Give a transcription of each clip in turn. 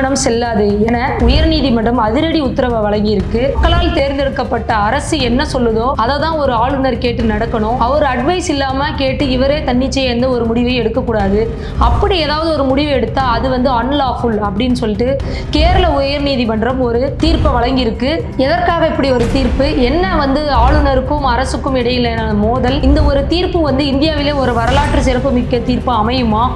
நியமனம் செல்லாது என உயர்நீதிமன்றம் அதிரடி உத்தரவை வழங்கியிருக்கு. மக்களால் தேர்ந்தெடுக்கப்பட்ட அரசு என்ன சொல்லுதோ அதை தான் ஒரு ஆளுநர் கேட்டு நடக்கணும். அவர் அட்வைஸ் இல்லாம கேட்டு இவரே தன்னிச்சையா எந்த ஒரு முடிவையும் எடுக்கக்கூடாது. அப்படி ஏதாவது ஒரு முடிவு எடுத்தா அது வந்து அன்லாஃபுல் அப்படின்னு சொல்லிட்டு கேரள உயர்நீதிமன்றம் ஒரு தீர்ப்பை வழங்கியிருக்கு. எதற்காக இப்படி ஒரு தீர்ப்பு? என்ன வந்து ஆளுநருக்கும் அரசுக்கும் இடையிலான மோதல்? இந்த ஒரு தீர்ப்பு வந்து இந்தியாவிலே ஒரு வரலாற்று சிறப்புமிக்க தீர்ப்பு அமையுமா?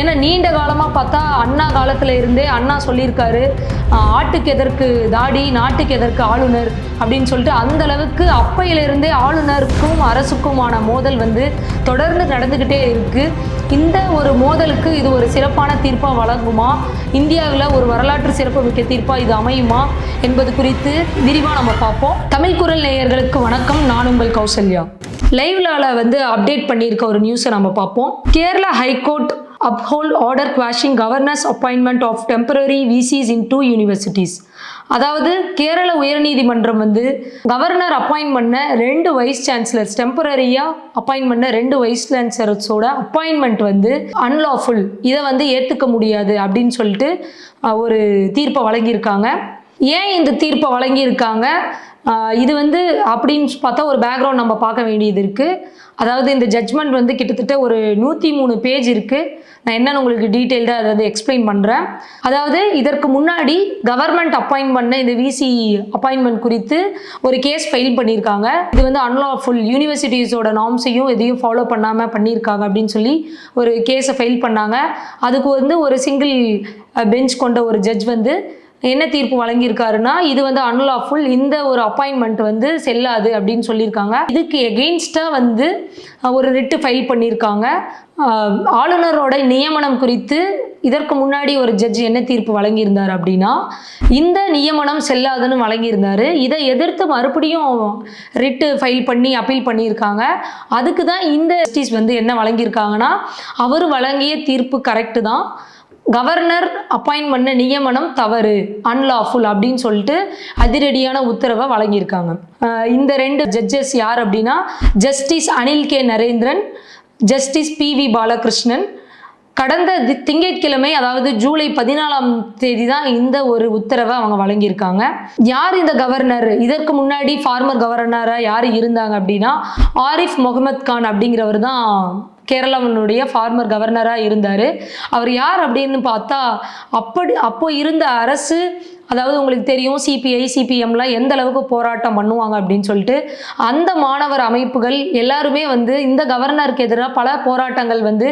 ஏன்னா நீண்ட காலமாக பார்த்தா அண்ணா காலத்தில் இருந்தே அண்ணா சொல்லியிருக்காரு. ஆட்டுக்கு எதற்கு தாடி நாட்டுக்கு எதற்கு ஆளுநர்? அப்படின்னு சொல்லிட்டு அந்த அளவுக்கு அப்பையிலிருந்தே ஆளுநருக்கும் அரசுக்குமான மோதல் வந்து தொடர்ந்து நடந்துக்கிட்டே இருக்கு. இந்த ஒரு மோதலுக்கு இது ஒரு சிறப்பான தீர்ப்பாக வழங்குமா? இந்தியாவில் ஒரு வரலாற்று சிறப்புமிக்க தீர்ப்பாக இது அமையுமா? என்பது குறித்து விரிவாக நம்ம பார்ப்போம். தமிழ் குரல் நேயர்களுக்கு வணக்கம். நான் உங்கள் கௌசல்யா. லைவ்லால வந்து அப்டேட் பண்ணியிருக்க ஒரு நியூஸை நம்ம பார்ப்போம். Kerala high court uphold order quashing governor's appointment of temporary VCs in two universities அதாவது கேரள உயர்நீதிமன்றம் வந்து கவர்னர் அப்பாயின் பண்ண ரெண்டு வைஸ் சான்சலர்ஸ் டெம்பரரியாக அப்பாயின் பண்ண ரெண்டு வைஸ் சான்சலர்ஸோட அப்பாயின்மெண்ட் வந்து அன்லாஃபுல் இதை வந்து ஏற்றுக்க முடியாது அப்படின்னு சொல்லிட்டு ஒரு தீர்ப்பை வழங்கியிருக்காங்க. ஏன் இந்த தீர்ப்பை வழங்கியிருக்காங்க? இது வந்து அப்படின்னு பார்த்தா ஒரு பேக்ரவுண்ட் நம்ம பார்க்க வேண்டியது இருக்குது அதாவது இந்த ஜட்ஜ்மெண்ட் வந்து கிட்டத்தட்ட ஒரு நூற்றி மூணு பேஜ் இருக்குது நான் என்னன்னு உங்களுக்கு டீட்டெயில்டாக அதை வந்து எக்ஸ்பிளைன் பண்ணுறேன் அதாவது இதற்கு முன்னாடி கவர்மெண்ட் அப்பாயின்ட் பண்ண இந்த விசி அப்பாயின்மெண்ட் குறித்து ஒரு கேஸ் ஃபைல் பண்ணியிருக்காங்க. இது வந்து அன்லாஃபுல் யூனிவர்சிட்டிஸோட நார்ம்ஸையும் எதையும் ஃபாலோ பண்ணாமல் பண்ணியிருக்காங்க அப்படின்னு சொல்லி ஒரு கேஸை ஃபைல் பண்ணாங்க. அதுக்கு வந்து ஒரு சிங்கிள் பெஞ்ச் கொண்ட ஒரு ஜட்ஜ் வந்து என்ன தீர்ப்பு வழங்கியிருக்காருன்னா இது வந்து அன்லாஃபுல் இந்த ஒரு அப்பாயின்மெண்ட் வந்து செல்லாது அப்படின்னு சொல்லியிருக்காங்க. இதுக்கு எகெயின்ஸ்டாக வந்து ஒரு ரிட்டு ஃபைல் பண்ணியிருக்காங்க. ஆளுநரோட நியமனம் குறித்து இதற்கு முன்னாடி ஒரு ஜட்ஜ் என்ன தீர்ப்பு வழங்கியிருந்தார் அப்படின்னா இந்த நியமனம் செல்லாதுன்னு வழங்கியிருந்தாரு. இதை எதிர்த்து மறுபடியும் ரிட்டு ஃபைல் பண்ணி அப்பீல் பண்ணியிருக்காங்க. அதுக்கு தான் இந்த ஜஸ்டிஸ் வந்து என்ன வழங்கியிருக்காங்கன்னா அவர் வழங்கிய தீர்ப்பு கரெக்டு தான். கவர்னர் அப்பாயின்ட் பண்ண நியமனம் தவறு அன்லாஃபுல் அப்படின்னு சொல்லிட்டு அதிரடியான உத்தரவை வழங்கியிருக்காங்க. இந்த ரெண்டு ஜட்ஜஸ் யார் அப்படின்னா justice Anil K Narendran justice P V Balakrishnan. கடந்த தி- திங்கட்கிழமை அதாவது ஜூலை பதினாலாம் தேதி தான் இந்த ஒரு உத்தரவை அவங்க வழங்கியிருக்காங்க. யார் இந்த கவர்னர்? இதற்கு முன்னாடி ஃபார்மர் கவர்னராக யார் இருந்தாங்க அப்படின்னா ஆரிஃப் முகமது கான் அப்படிங்கிறவர் தான் கேரளாவினுடைய ஃபார்மர் கவர்னராக இருந்தார். அவர் யார் அப்படின்னு பார்த்தா அப்படி அப்போ இருந்த அரசு அதாவது உங்களுக்கு தெரியும் சிபிஐ சிபிஎம்லாம் எந்த அளவுக்கு போராட்டம் பண்ணுவாங்க அப்படின்னு சொல்லிட்டு அந்த மாணவர் அமைப்புகள் எல்லாருமே வந்து இந்த கவர்னருக்கு எதிராக பல போராட்டங்கள் வந்து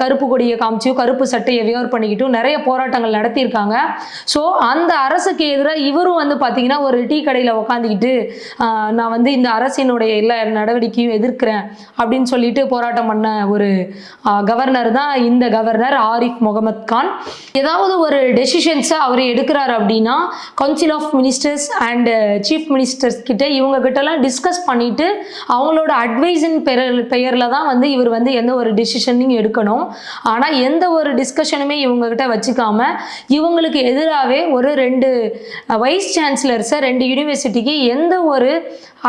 கருப்பு கொடியை காமிச்சியும் கருப்பு சட்டையை வியர் பண்ணிக்கிட்டும் நிறைய போராட்டங்கள் நடத்தியிருக்காங்க. ஸோ அந்த அரசுக்கு எதிராக இவரும் வந்து பார்த்தீங்கன்னா ஒரு டீ கடையில் உக்காந்துக்கிட்டு நான் வந்து இந்த அரசினுடைய எல்லா நடவடிக்கையும் எதிர்க்கிறேன் அப்படின்னு சொல்லிட்டு போராட்டம் பண்ண ஒரு கவர்னர் தான் இந்த கவர்னர் ஆரிஃப் முகமது கான். ஏதாவது ஒரு டெசிஷன்ஸை அவர் எடுக்கிறார் அப்படின்னா council of ministers and chief ministers கிட்ட இவங்க கிட்டலாம் டிஸ்கஸ் பண்ணிட்டு அவங்களோட அட்வைஸின் பெயர் பெயரில் தான் வந்து இவர் வந்து எந்த ஒரு டெசிஷனையும் எடுக்கணும். ஆனால் எந்த ஒரு டிஸ்கஷனுமே இவங்க கிட்ட வச்சுக்காம இவங்களுக்கு எதிராகவே ஒரு ரெண்டு வைஸ் சான்சலர்ஸை ரெண்டு யூனிவர்சிட்டிக்கு எந்த ஒரு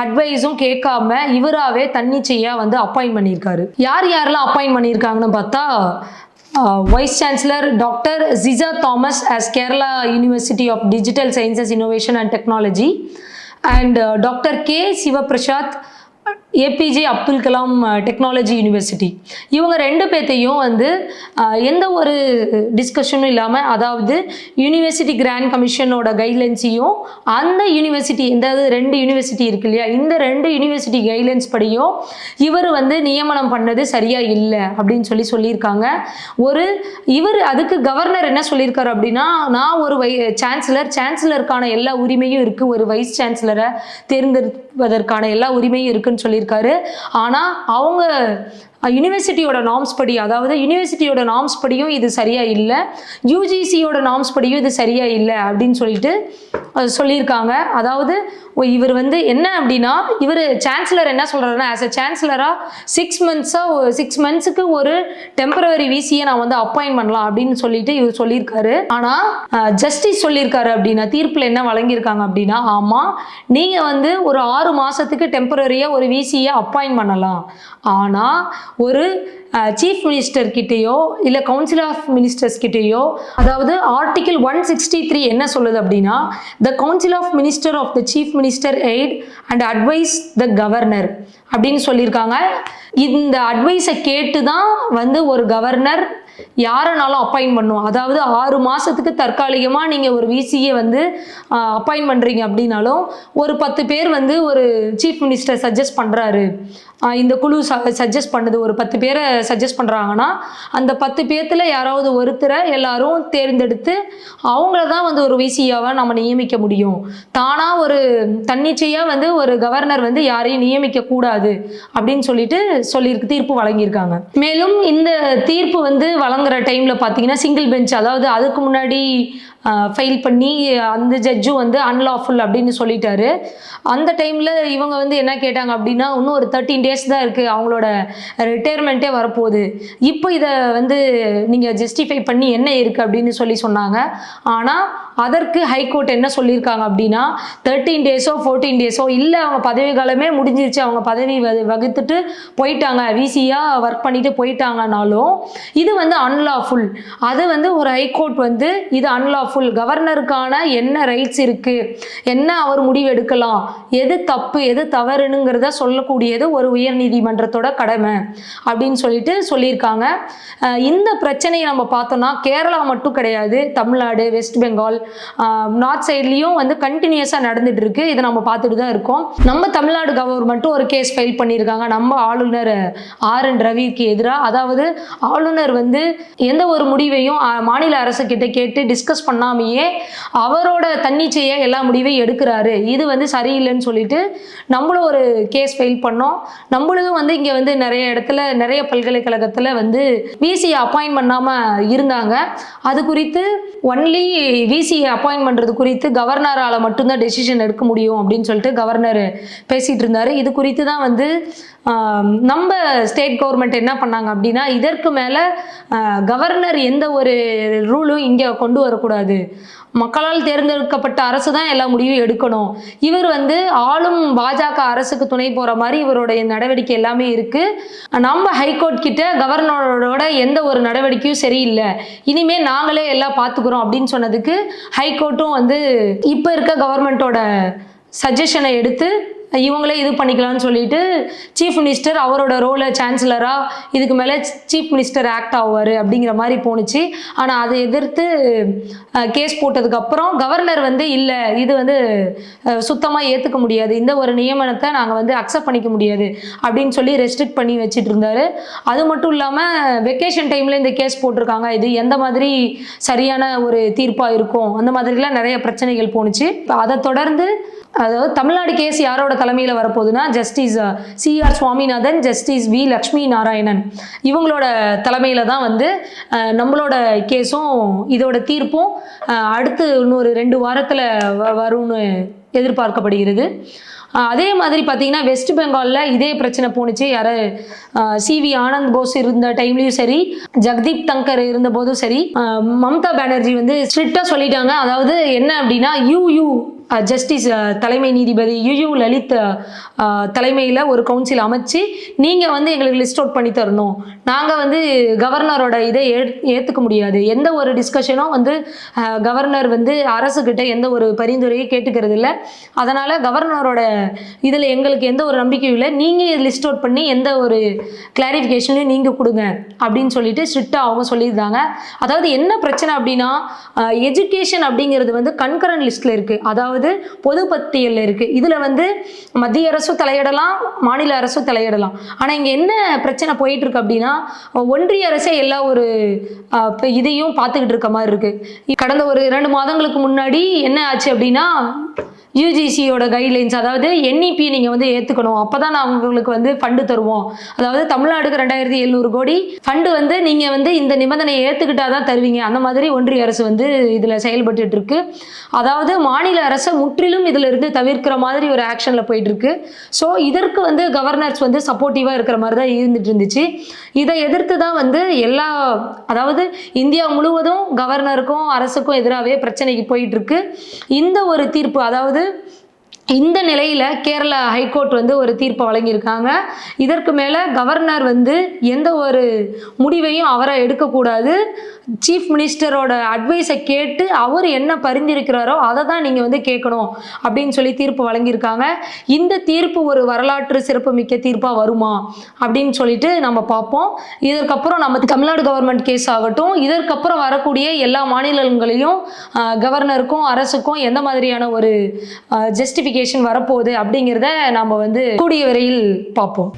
அட்வைஸும் கேட்காம இவராகவே தன்னிச்சையாக வந்து அப்பாயின்ட் பண்ணியிருக்காரு. யார் யாரெல்லாம் அப்பாயின் பண்ணியிருக்காங்கன்னு பார்த்தா vice chancellor doctor Ciza Thomas as Kerala university of digital sciences innovation and technology and doctor K Sivaprasad APJ Abdul Kalam technology university இவங்க ரெண்டு பேர்த்தையும் வந்து எந்த ஒரு டிஸ்கஷனும் இல்லாமல் அதாவது யூனிவர்சிட்டி கிராண்ட் கமிஷனோட கைட்லைன்ஸையும் அந்த யூனிவர்சிட்டி இந்த ரெண்டு யூனிவர்சிட்டி இருக்கு இல்லையா இந்த ரெண்டு யூனிவர்சிட்டி கைட்லைன்ஸ் படியும் இவர் வந்து நியமனம் பண்ணது சரியாக இல்லை அப்படின்னு சொல்லி சொல்லியிருக்காங்க. ஒரு இவர் அதுக்கு கவர்னர் என்ன சொல்லியிருக்காரு அப்படின்னா நான் ஒரு வை சான்சலர் சான்சலருக்கான எல்லா உரிமையும் இருக்குது ஒரு வைஸ் சான்சலரை தேர்ந்தெடுப்பதற்கான எல்லா உரிமையும் இருக்குன்னு சொல்லி சொல்லியிருக்காரு. ஆனால் அவங்க யூனிவர்சிட்டியோட நாம்ஸ் படி அதாவது யூனிவர்சிட்டியோட நாம்ஸ் படியும் இது சரியாக இல்லை யூஜிசியோட நாம்ஸ் படியும் இது சரியாக இல்லை அப்படின்னு சொல்லிட்டு சொல்லியிருக்காங்க. அதாவது இவர் வந்து என்ன அப்படின்னா இவர் சான்சலர் என்ன சொல்கிறாருன்னா ஆஸ் அ சான்சலராக சிக்ஸ் மந்த்ஸாக சிக்ஸ் மந்த்ஸுக்கு ஒரு டெம்பரவரி விசியை நான் வந்து அப்பாயின் பண்ணலாம் அப்படின்னு சொல்லிட்டு இவர் சொல்லியிருக்காரு. ஆனால் ஜஸ்டிஸ் சொல்லியிருக்காரு அப்படின்னா தீர்ப்பில் என்ன வழங்கியிருக்காங்க அப்படின்னா ஆமாம் நீங்கள் வந்து ஒரு ஆறு மாதத்துக்கு டெம்பரரியாக ஒரு விசியை அப்பாயின் பண்ணலாம். ஆனால் ஒரு சீஃப் மினிஸ்டர் கிட்டேயோ இல்லை கவுன்சில் ஆஃப் மினிஸ்டர்ஸ் கிட்டேயோ அதாவது ஆர்டிகிள் ஒன் சிக்ஸ்டி த்ரீ என்ன சொல்லுது அப்படின்னா the council of minister of the chief minister aid and advise the governor அப்படின்னு சொல்லியிருக்காங்க. இந்த அட்வைஸை கேட்டு தான் வந்து ஒரு கவர்னர் யாரனாலும் அப்பாயின் பண்ணும். அதாவது ஆறு மாதத்துக்கு தற்காலிகமாக நீங்கள் ஒரு விசியை வந்து அப்பாயின் பண்ணுறீங்க அப்படின்னாலும் ஒரு பத்து பேர் வந்து ஒரு சீஃப் மினிஸ்டர் சஜஸ்ட் பண்ணுறாரு இந்த குழு சஜஸ்ட் பண்ணுது. ஒரு பத்து பேரை சஜஸ்ட் பண்ணுறாங்கன்னா அந்த பத்து பேர்த்தில் யாராவது ஒருத்தரை எல்லாரும் தேர்ந்தெடுத்து அவங்கள தான் வந்து ஒரு விசியாவை நம்ம நியமிக்க முடியும். தானாக ஒரு தன்னிச்சையாக வந்து ஒரு கவர்னர் வந்து யாரையும் நியமிக்க கூடாது அப்படின்னு சொல்லிட்டு சொல்லியிருக்கு தீர்ப்பு வழங்கியிருக்காங்க. மேலும் இந்த தீர்ப்பு வந்து வழங்குற டைமில் பார்த்தீங்கன்னா சிங்கிள் பெஞ்ச் அதாவது அதுக்கு முன்னாடி ஃபைல் பண்ணி அந்த ஜட்ஜும் வந்து அன்லாஃபுல் அப்படின்னு சொல்லிட்டாரு. அந்த டைமில் இவங்க வந்து என்ன கேட்டாங்க அப்படின்னா இன்னும் ஒரு தேர்ட்டீன் டேஸ் தான் இருக்குது அவங்களோட ரிட்டையர்மெண்ட்டே வரப்போகுது. இப்போ இதை வந்து நீங்கள் ஜஸ்டிஃபை பண்ணி என்ன இருக்குது அப்படின்னு சொல்லி சொன்னாங்க. ஆனால் அதற்கு ஹைகோர்ட் என்ன சொல்லியிருக்காங்க அப்படின்னா தேர்ட்டீன் டேஸோ ஃபோர்டீன் டேஸோ இல்லை அவங்க பதவி காலமே முடிஞ்சிருச்சு அவங்க பதவி வகுத்துட்டு போயிட்டாங்க. விசியாக ஒர்க் பண்ணிட்டு போயிட்டாங்கனாலும் இது வந்து அன்லாஃபுல் அது வந்து ஒரு ஹைகோர்ட் வந்து இது அன்லாஃபுல் கவர்னருக்கான என்ன ரைட்ஸ் இருக்குது என்ன அவர் முடிவு எடுக்கலாம் எது தப்பு எது தவறுனுங்கிறத சொல்லக்கூடியது ஒரு உயர்நீதிமன்றத்தோட கடமை அப்படின்னு சொல்லிட்டு சொல்லியிருக்காங்க. இந்த பிரச்சனையை நம்ம பார்த்தோம்னா கேரளா மட்டும் கிடையாது தமிழ்நாடு வெஸ்ட் பெங்கால் நார்த் சைட்லேயும் வந்து கண்டினியூஸாக நடந்துட்டு இருக்கு இதை நம்ம பார்த்துட்டு தான் இருக்கோம். நம்ம தமிழ்நாடு கவர்மெண்ட்டும் ஒரு கேஸ் ஃபைல் பண்ணியிருக்காங்க. நம்ம ஆளுநர் ஆர். என். ரவிக்கு எதிராக அதாவது ஆளுநர் வந்து எந்த ஒரு முடிவையும் மாநில அரசு கிட்ட கேட்டு டிஸ்கஸ் பண்ணாமையே அவரோட தன்னிச்சையை எல்லா முடிவையும் எடுக்கிறாரு. இது வந்து சரியில்லைன்னு சொல்லிட்டு நம்மளும் ஒரு கேஸ் ஃபைல் பண்ணோம். நம்மளும் வந்து இங்கே வந்து நிறைய இடத்துல நிறைய பல்கலைக்கழகத்தில் வந்து விசி அப்பாயின்ட் பண்ணாமல் இருந்தாங்க. அது குறித்து ஒன்லி விசி அப்பாயின்ட் பண்ணுறது குறித்து கவர்னரால் மட்டும்தான் டெசிஷன் எடுக்க முடியும் அப்படின்னு சொல்லிட்டு கவர்னர் பேசிகிட்டு இருந்தார். இது குறித்து தான் வந்து நம்ம ஸ்டேட் கவர்மெண்ட் என்ன பண்ணாங்க அப்படின்னா இதற்கு மேலே கவர்னர் எந்த ஒரு ரூலும் இங்கே கொண்டு வரக்கூடாது. மக்களால் தேர்ந்தெடுக்கப்பட்ட அரசு தான் எல்லா முடிவும் எடுக்கணும். இவர் வந்து ஆளும் பாஜக அரசுக்கு துணை போகிற மாதிரி இவருடைய நடவடிக்கை எல்லாமே இருக்குது நம்ம ஹைகோர்ட் கிட்ட கவர்னரோட எந்த ஒரு நடவடிக்கையும் சரியில்லை. இனிமேல் நாங்களே எல்லாம் பார்த்துக்குறோம் அப்படின்னு சொன்னதுக்கு ஹைகோர்ட்டும் வந்து இப்போ இருக்க கவர்மெண்ட்டோட சஜஷனை எடுத்து இவங்களே இது பண்ணிக்கலாம்னு சொல்லிட்டு சீஃப் மினிஸ்டர் அவரோட ரோலை சான்சலராக இதுக்கு மேலே சீஃப் மினிஸ்டர் ஆக்ட் ஆவார் அப்படிங்கிற மாதிரி போணுச்சு. ஆனால் அதை எதிர்த்து கேஸ் போட்டதுக்கப்புறம் கவர்னர் வந்து இல்லை இது வந்து சுத்தமாக ஏற்றுக்க முடியாது. இந்த ஒரு நியமனத்தை நாங்கள் வந்து அக்செப்ட் பண்ணிக்க முடியாது அப்படின்னு சொல்லி ரெஸ்ட்ரிக்ட் பண்ணி வச்சுட்டு இருந்தார். அது மட்டும் இல்லாமல் வெக்கேஷன் டைமில் இந்த கேஸ் போட்டிருக்காங்க. இது எந்த மாதிரி சரியான ஒரு தீர்ப்பாக இருக்கும்? அந்த மாதிரிலாம் நிறைய பிரச்சனைகள் போணுச்சு. இப்போ அதை தொடர்ந்து அதாவது தமிழ்நாடு கேஸ் யாரோட தலைமையில் வரப்போகுதுன்னா justice CR Swaminathan justice V Lakshmi Narayanan இவங்களோட தலைமையில் தான் வந்து நம்மளோட கேஸும் இதோட தீர்ப்பும் அடுத்து இன்னொரு ரெண்டு வாரத்தில் வரும்னு எதிர்பார்க்கப்படுகிறது. அதே மாதிரி பார்த்தீங்கன்னா வெஸ்ட் பெங்காலில் இதே பிரச்சனை போணுச்சு. யார் சிவி ஆனந்த் போஸ் இருந்த டைம்லேயும் சரி ஜெகதீப் தங்கர் இருந்த போதும் சரி மம்தா பானர்ஜி வந்து ஸ்ட்ரிக்டாக சொல்லிட்டாங்க. அதாவது என்ன அப்படின்னா யூ யூ ஜஸ்டிஸ் தலைமை நீதிபதி யுயு லலித் தலைமையில் ஒரு கவுன்சில் அமைச்சு நீங்கள் வந்து எங்களுக்கு லிஸ்ட் அவுட் பண்ணி தரணும். நாங்கள் வந்து கவர்னரோட இதை ஏ ஏற்றுக்க முடியாது. எந்த ஒரு டிஸ்கஷனும் வந்து கவர்னர் வந்து அரசுக்கிட்ட எந்த ஒரு பரிந்துரையும் கேட்டுக்கிறது இல்லை. அதனால் கவர்னரோட இதில் எங்களுக்கு எந்த ஒரு நம்பிக்கையும் இல்லை. நீங்கள் லிஸ்ட் அவுட் பண்ணி எந்த ஒரு கிளாரிஃபிகேஷனையும் நீங்கள் கொடுங்க அப்படின்னு சொல்லிட்டு ஸ்ட்ரிக்டாக அவங்க சொல்லியிருந்தாங்க. அதாவது என்ன பிரச்சனை அப்படின்னா எஜுகேஷன் அப்படிங்கிறது வந்து கண்கரண்ட் லிஸ்ட்டில் இருக்குது அதாவது பொது பட்டியலில் இருக்குது இதில் வந்து மத்திய அரசும் தலையிடலாம் மாநில அரசும் தலையிடலாம். ஆனால் இங்கே என்ன பிரச்சனை போயிட்டு இருக்கு அப்படின்னா ஒன்றிய அரசே எல்லா ஒரு இதையும் பார்த்துக்கிட்டு இருக்க மாதிரி இருக்குது கடந்த ஒரு இரண்டு மாதங்களுக்கு முன்னாடி என்ன ஆச்சு அப்படின்னா யூஜிசியோட கைட்லைன்ஸ் அதாவது என்இபி நீங்கள் வந்து ஏற்றுக்கணும் அப்போ தான் நான் உங்களுக்கு வந்து ஃபண்டு தருவோம். அதாவது தமிழ்நாடுக்கு ரெண்டாயிரத்தி எழுநூறு கோடி ஃபண்டு வந்து நீங்கள் வந்து இந்த நிபந்தனையை ஏற்றுக்கிட்டா தான் தருவீங்க. அந்த மாதிரி ஒன்றிய அரசு வந்து இதில் செயல்பட்டுட்டு இருக்கு. அதாவது மாநில அரசை முற்றிலும் இதில் இருந்து தவிர்க்கிற மாதிரி ஒரு ஆக்ஷனில் போயிட்டுருக்கு ஸோ இதற்கு வந்து கவர்னர்ஸ் வந்து சப்போர்ட்டிவாக இருக்கிற மாதிரி தான் இருந்துட்டு இருந்துச்சு. இதை எதிர்த்து தான் வந்து எல்லா அதாவது இந்தியா முழுவதும் கவர்னருக்கும் அரசுக்கும் எதிராகவே பிரச்சனைக்கு போயிட்டுருக்கு இந்த ஒரு தீர்ப்பு அதாவது இந்த நிலையில் கேரளா ஹைகோர்ட் வந்து ஒரு தீர்ப்பை வழங்கியிருக்காங்க. இதற்கு மேலே கவர்னர் வந்து எந்த ஒரு முடிவையும் அவரை எடுக்கக்கூடாது. சீஃப் மினிஸ்டரோட அட்வைஸை கேட்டு அவர் என்ன பரிந்துரைக்கிறாரோ அதை தான் நீங்கள் வந்து கேட்கணும் அப்படின்னு சொல்லி தீர்ப்பு வழங்கியிருக்காங்க. இந்த தீர்ப்பு ஒரு வரலாற்று சிறப்புமிக்க தீர்ப்பாக வருமா அப்படின்னு சொல்லிட்டு நம்ம பார்ப்போம். இதற்கப்புறம் நம்ம தமிழ்நாடு கவர்மெண்ட் கேஸ் ஆகட்டும். இதற்கப்புறம் வரக்கூடிய எல்லா மாநிலங்களையும் கவர்னருக்கும் அரசுக்கும் எந்த மாதிரியான ஒரு ஜஸ்டிஃபிகேஷன் வரப்போகுது அப்படிங்கிறத நாம் வந்து கூடிய விரைவில் பார்ப்போம்.